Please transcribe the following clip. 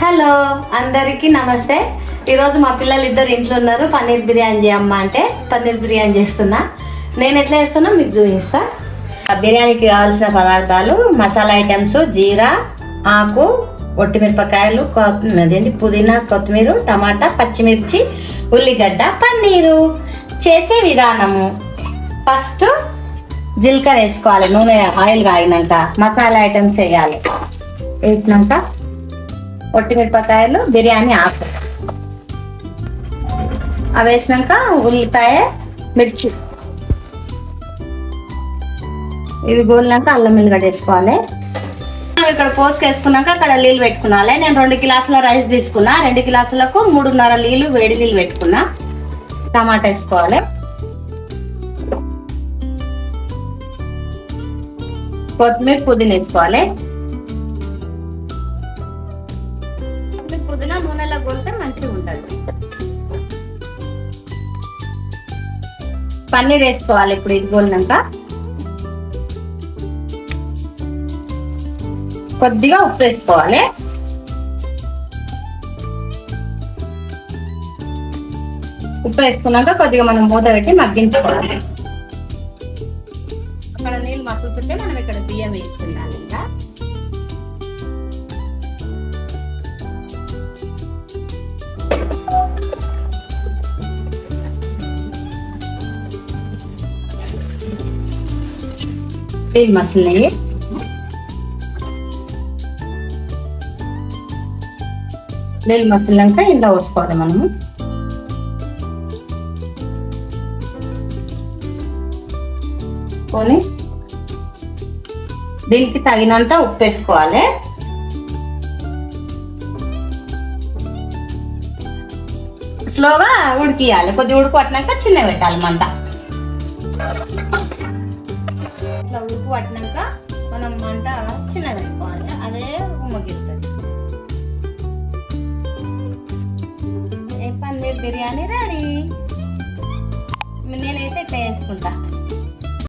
Hello అందరికీ నమస్తే. ఈరోజు మా పిల్లలు ఇద్దరు ఇంట్లో ఉన్నారు. పన్నీర్ బిర్యానీ చేయమ్మ అంటే పన్నీర్ బిర్యానీ చేస్తున్నా. నేను ఎట్లా చేస్తున్నా మీకు చూపిస్తా. ఆ బిర్యానీకి కావాల్సిన పదార్థాలు మసాలా ఐటమ్స్ జీరా ఆకు ఒట్టిమిరపకాయలు అదేంటి పుదీనా కొత్తిమీర టమాటా పచ్చిమిర్చి ఉల్లిగడ్డ పన్నీరు. చేసే విధానము. ఫస్ట్ జీలకర్ర వేసుకోవాలి. నూనె ఆయిల్ కాగినాక. మసాలా ఐటమ్స్ వేయాలి. వేసినాక ఒట్టిమిరపకాయలు బిర్యానీ ఆకు. అవి వేసినాక ఉల్లిపాయ మిర్చి. ఇవి గోలినాక అల్లం వెల్లిగడ్డ వేసుకోవాలి. ఇక్కడ పోసుకు వేసుకున్నాక అక్కడ నీళ్ళు పెట్టుకున్నాలి. నేను రెండు గ్లాసుల రైస్ తీసుకున్నా. రెండు గ్లాసులకు మూడున్నర నీళ్ళు వేడి నీళ్ళు పెట్టుకున్నా. టమాటా వేసుకోవాలి. కొత్తిమీర పుదీనా వేసుకోవాలి. గోలితే మంచిగా పన్నీర్ వేసుకోవాలి ఇప్పుడు ఇది గోలినాక. కొద్దిగా ఉప్పు వేసుకోవాలి. ఉప్పు వేసుకున్నాక కొద్దిగా మనం మూత పెట్టి మగ్గించుకోవాలి. అక్కడ నీళ్ళు మసులుతుంటే మనం ఇక్కడ బియ్యం వేసుకున్నాం ఇంకా నీళ్ళు మసిలినాయి నీళ్ళు మసిలినాక ఇంత పోసుకోవాలి మనము కొని దీనికి తగినంత ఉప్పు వేసుకోవాలి స్లోగా ఉడికియాలి కొద్దిగా ఉడుకు పట్టినాక చిన్న పెట్టాలి మంట ఇట్లా ఉడుకు పట్టినాక మనం మంట చిన్నగా పెట్టుకోవాలి అదే ఉమ్మగిస్తుంది ఏ పన్నీర్ బిర్యానీ రెడీ? నేనైతే ఇట్లా వేసుకుంటా